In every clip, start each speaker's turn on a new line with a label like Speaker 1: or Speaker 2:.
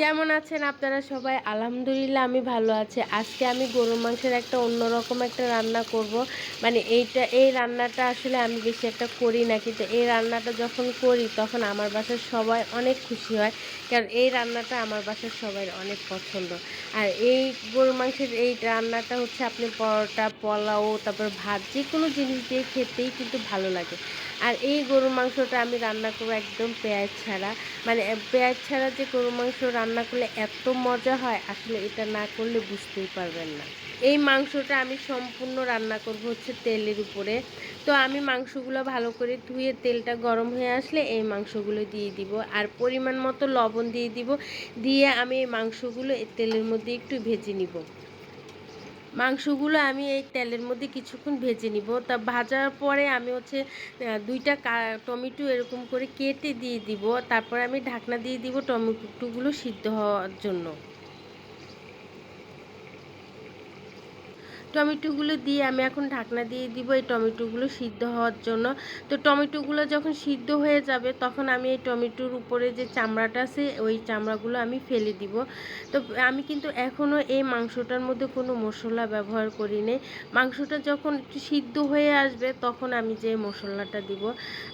Speaker 1: কেমন আছেন আপনারা সবাই? আলহামদুলিল্লাহ, আমি ভালো আছি। আজকে আমি গরুর মাংসের একটা অন্যরকম একটা রান্না করব। মানে এইটা, এই রান্নাটা আসলে আমি বেশি একটা করি না। কিন্তু এই রান্নাটা যখন করি, তখন আমার বাসার সবাই অনেক খুশি হয়। কারণ এই রান্নাটা আমার বাসার সবাই অনেক পছন্দ। আর এই গরুর মাংসের এই রান্নাটা হচ্ছে আপনি পরোটা, পোলাও, তারপর ভাত যে কোনো জিনিস দিয়ে খেতেই কিন্তু ভালো লাগে। আর এই গরুর মাংসটা আমি রান্না করব একদম পেঁয়াজ ছাড়া। মানে পেঁয়াজ ছাড়া যে গরুর মাংস রান্না করলে এত মজা হয়, আসলে এটা না করলে বুঝতেই পারবেন না। এই মাংসটা আমি সম্পূর্ণ রান্না করব হচ্ছে তেলের উপরে। তো আমি মাংসগুলো ভালো করে ধুয়ে তেলটা গরম হয়ে আসলে এই মাংসগুলো দিয়ে দিব। আর পরিমাণ মতো লবণ দিয়ে দিব। দিয়ে আমি এই মাংসগুলো তেলের মধ্যে একটু ভেজে নিব। মাংসগুলো আমি এই তেলের মধ্যে কিছুক্ষণ ভেজে নিব। তা ভাজার পরে আমি হচ্ছে দুইটা টমেটো এরকম করে কেটে দিয়ে দিব। তারপরে আমি ঢাকনা দিয়ে দিব টমেটোগুলো সিদ্ধ হওয়ার জন্য। টমেটোগুলো দিয়ে আমি এখন ঢাকনা দিয়ে দিব এই টমেটোগুলো সিদ্ধ হওয়ার জন্য। তো টমেটোগুলো যখন সিদ্ধ হয়ে যাবে, তখন আমি এই টমেটোর উপরে যে চামড়াটা আছে, ওই চামড়াগুলো আমি ফেলে দিব। তো আমি কিন্তু এখনও এই মাংসটার মধ্যে কোনো মশলা ব্যবহার করি নি মাংসটা যখন সিদ্ধ হয়ে আসবে, তখন আমি যে মশলাটা দিব।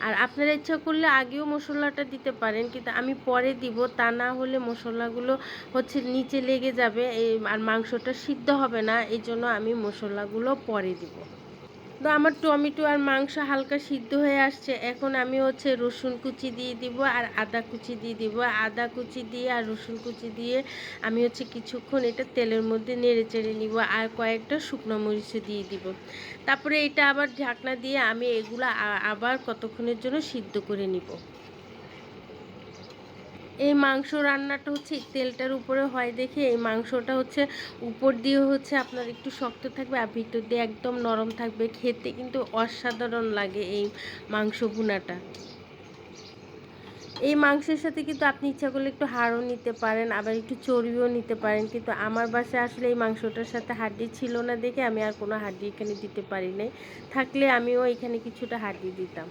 Speaker 1: আর আপনারা ইচ্ছা করলে আগেও মশলাটা দিতে পারেন, কিন্তু আমি পরে দিব, তা না হলে মশলাগুলো হচ্ছে নিচে লেগে যাবে আর মাংসটা সিদ্ধ হবে না, এই জন্য আমি মশলাগুলো পরে দিব। তো আমার টমেটো আর মাংস হালকা সিদ্ধ হয়ে আসছে। এখন আমি হচ্ছে রসুন কুচি দিয়ে দিব আর আদা কুচি দিয়ে দিব। আদা কুচি দিয়ে আর রসুন কুচি দিয়ে আমি হচ্ছে কিছুক্ষণ এটা তেলের মধ্যে নেড়ে চেড়ে নিব আর কয়েকটা শুকনো মরিচে দিয়ে দিব। তারপরে এটা আবার ঢাকনা দিয়ে আমি এগুলো আবার কতক্ষণের জন্য সিদ্ধ করে নিব। এই মাংস রান্নাটা হচ্ছে তেলটার উপরে হয় দেখে। এই মাংসটা হচ্ছে উপর দিয়ে হচ্ছে আপনার একটু শক্ত থাকবে আর ভিতর দিয়ে একদম নরম থাকবে। খেতে কিন্তু অসাধারণ লাগে এই মাংস ভুনাটা। এই মাংসের সাথে কিন্তু আপনি ইচ্ছা করলে একটু হাড়ও নিতে পারেন, আবার একটু চর্বিও নিতে পারেন। কিন্তু আমার বাসায় আসলে এই মাংসটার সাথে হাড্ডি ছিল না দেখে আমি আর কোনো হাড্ডি এখানে দিতে পারি নাই। থাকলে আমিও এখানে কিছুটা হাড্ডি দিতাম।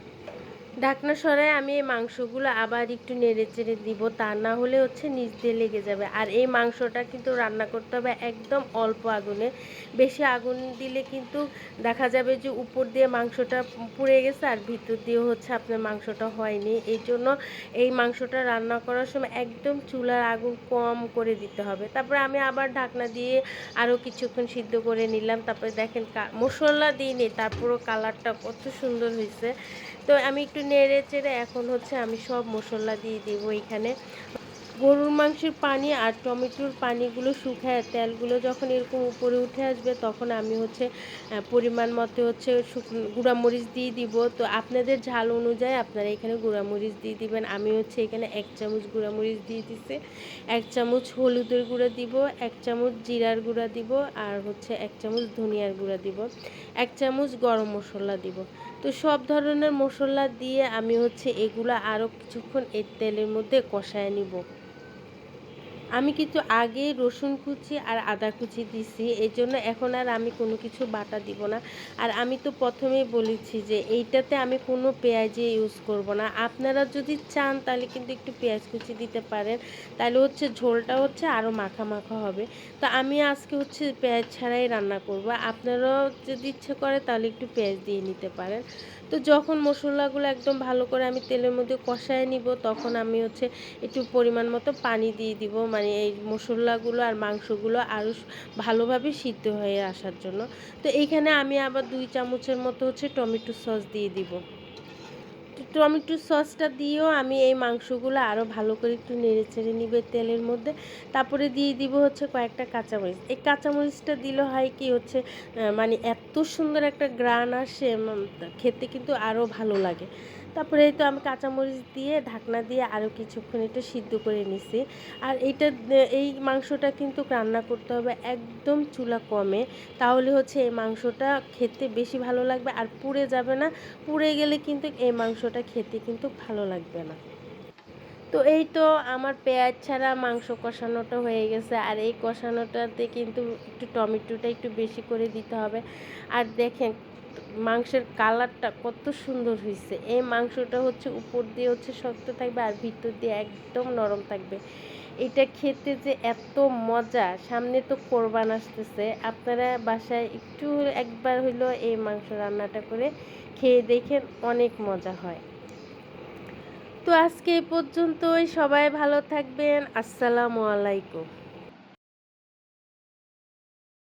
Speaker 1: ঢাকনা সরাই আমি এই মাংসগুলো আবার একটু নেড়ে চেড়ে দিব, তা না হলে হচ্ছে নিচ দিয়ে লেগে যাবে। আর এই মাংসটা কিন্তু রান্না করতে হবে একদম অল্প আগুনে। বেশি আগুন দিলে কিন্তু দেখা যাবে যে উপর দিয়ে মাংসটা পুড়ে গেছে আর ভিতর দিয়ে হচ্ছে আপনার মাংসটা হয়নি। এই জন্য এই মাংসটা রান্না করার সময় একদম চুলার আগুন কম করে দিতে হবে। তারপরে আমি আবার ঢাকনা দিয়ে আরও কিছুক্ষণ সিদ্ধ করে নিলাম। তারপরে দেখেন মশলা দিইনি, তারপরও কালারটা কত সুন্দর হয়েছে। তো আমি একটু নেড়ে চেড়ে এখন হচ্ছে আমি সব মশলা দিয়ে দেবো এখানে। গরুর মাংসের পানি আর টমেটোর পানিগুলো শুকায়, তেলগুলো যখন এরকম উপরে উঠে আসবে তখন আমি হচ্ছে পরিমাণ মতো হচ্ছে গুঁড়ামরিচ দিয়ে দিব। তো আপনাদের ঝাল অনুযায়ী আপনারা এখানে গুঁড়ামরিচ দিয়ে দিবেন। আমি হচ্ছে এখানে এক চামচ গুঁড়ামরিচ দিয়ে দিছে। এক চামচ হলুদের গুঁড়া দিব, এক চামচ জিরার গুঁড়া দিব আর হচ্ছে এক চামচ ধনিয়ার গুঁড়া দিব। এক চামচ গরম মশলা দিব। তো সব ধরনের মশলা দিয়ে আমি হচ্ছে এগুলো আরও কিছুক্ষণ এর তেলের মধ্যে কষায় নিব। আমি কিন্তু আগে রসুন কুচি আর আদা কুচি দিছি এই জন্য এখন আর আমি কোনো কিছু বাটা দিব না। আর আমি তো প্রথমেই বলেছি যে এইটাতে আমি কোনো পেঁয়াজে ইউজ করব না। আপনারা যদি চান তাহলে কিন্তু একটু পেঁয়াজ কুচি দিতে পারেন। তাহলে হচ্ছে ঝোলটা হচ্ছে আরও মাখা মাখা হবে। তো আমি আজকে হচ্ছে পেঁয়াজ ছাড়াই রান্না করব। আপনারাও যদি ইচ্ছে করে তাহলে একটু পেঁয়াজ দিয়ে নিতে পারেন। তো যখন মশলাগুলো একদম ভালো করে আমি তেলের মধ্যে কষায় নিব, তখন আমি হচ্ছে একটু পরিমাণ মতো পানি দিয়ে দিব। মানে এই মশলাগুলো আর মাংসগুলো আরও ভালোভাবে সিদ্ধ হয়ে আসার জন্য। তো এইখানে আমি আবার দুই চামচের মতো হচ্ছে টমেটো সস দিয়ে দিব। টমেটো সসটা দিয়েও আমি এই মাংসগুলো আরও ভালো করে একটু নেড়ে চেড়ে নিবে তেলের মধ্যে। তারপরে দিয়ে দিব হচ্ছে কয়েকটা কাঁচামরিচ। এই কাঁচামরিচটা দিলে হয় কি হচ্ছে মানে এত সুন্দর একটা গ্রান আসে খেতে কিন্তু আরও ভালো লাগে। তারপরে এই তো আমি কাঁচামরিচ দিয়ে, ঢাকনা দিয়ে আরও কিছুক্ষণ এটা সিদ্ধ করে নিছি। আর এইটা এই মাংসটা কিন্তু রান্না করতে হবে একদম চুলা কমে। তাহলে হচ্ছে এই মাংসটা খেতে বেশি ভালো লাগবে আর পুড়ে যাবে না। পুড়ে গেলে কিন্তু এই মাংসটা খেতে কিন্তু ভালো লাগবে না। তো এই তো আমার পেঁয়াজ ছাড়া মাংস কষানোটা হয়ে গেছে। আর এই কষানোটাতে কিন্তু একটু টমেটোটা একটু বেশি করে দিতে হবে। আর দেখেন মাংসের কালারটা কত সুন্দর হয়েছে এই মাংসটা হচ্ছে উপর দিয়ে হচ্ছে শক্ত থাকবে আর ভিতর দিয়ে একদম নরম থাকবে। এটা খেতে যে এত মজা, সামনে তো কোরবান আসতেছে। আপনারা বাসায় একটু একবার হইল এই মাংস রান্নাটা করে খেয়ে দেখেন অনেক মজা হয়। তো আজকে এই পর্যন্তই, সবাই ভালো থাকবেন, আসসালামু আলাইকুম।